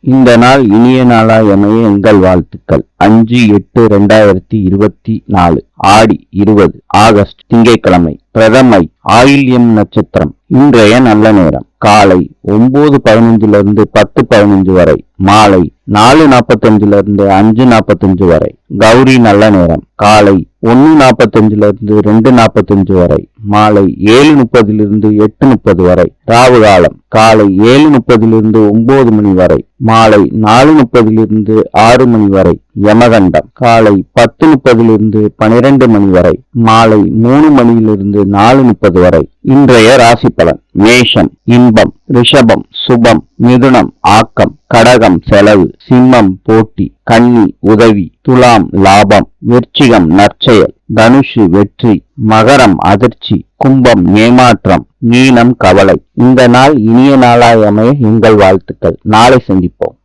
இந்த நாள் இனிய நாளாய் அமைய எங்கள் வாழ்த்துக்கள். அஞ்சு எட்டு ரெண்டாயிரத்தி இருபத்தி நாலு. ஆடி இருபது ஆகஸ்ட் திங்கட்கிழமை பிரதமை ஆயில்யம் நட்சத்திரம். இன்றைய நல்ல நேரம். காலை ஒன்பது பதினஞ்சுல இருந்து பத்து பதினஞ்சு வரை. மாலை நாலு நாற்பத்தஞ்சுல இருந்து அஞ்சு நாற்பத்தஞ்சு வரை. கௌரி நல்ல நேரம். காலை ஒன்னு நாற்பத்தஞ்சுல இருந்து ரெண்டு நாற்பத்தஞ்சு வரை. மாலை ஏழு முப்பதிலிருந்து எட்டு முப்பது வரை. ராவு காலம் காலை ஏழு முப்பதிலிருந்து ஒன்பது மணி வரை. மாலை நாலு முப்பதிலிருந்து ஆறு மணி வரை யமகண்டம். காலை பத்து முப்பதிலிருந்து பனிரெண்டு மணி வரை மாலை மூணு மணியிலிருந்து நாலு முப்பது வரை. இன்றைய ராசி பலன் மேஷம் இன்பம் ரிஷபம் சுபம் மிதுனம் ஆக்கம் கடகம் செலவு சிம்மம் போட்டி கன்னி உதவி துலாம் லாபம் விருச்சிகம் நற்செயல். தனுஷு வெற்றி மகரம் அதிர்ச்சி கும்பம் ஏமாற்றம் மீனம் கவலை. இந்த நாள் இனிய நாளாய் அமைய எங்கள் வாழ்த்துக்கள். நாளை சந்திப்போம்.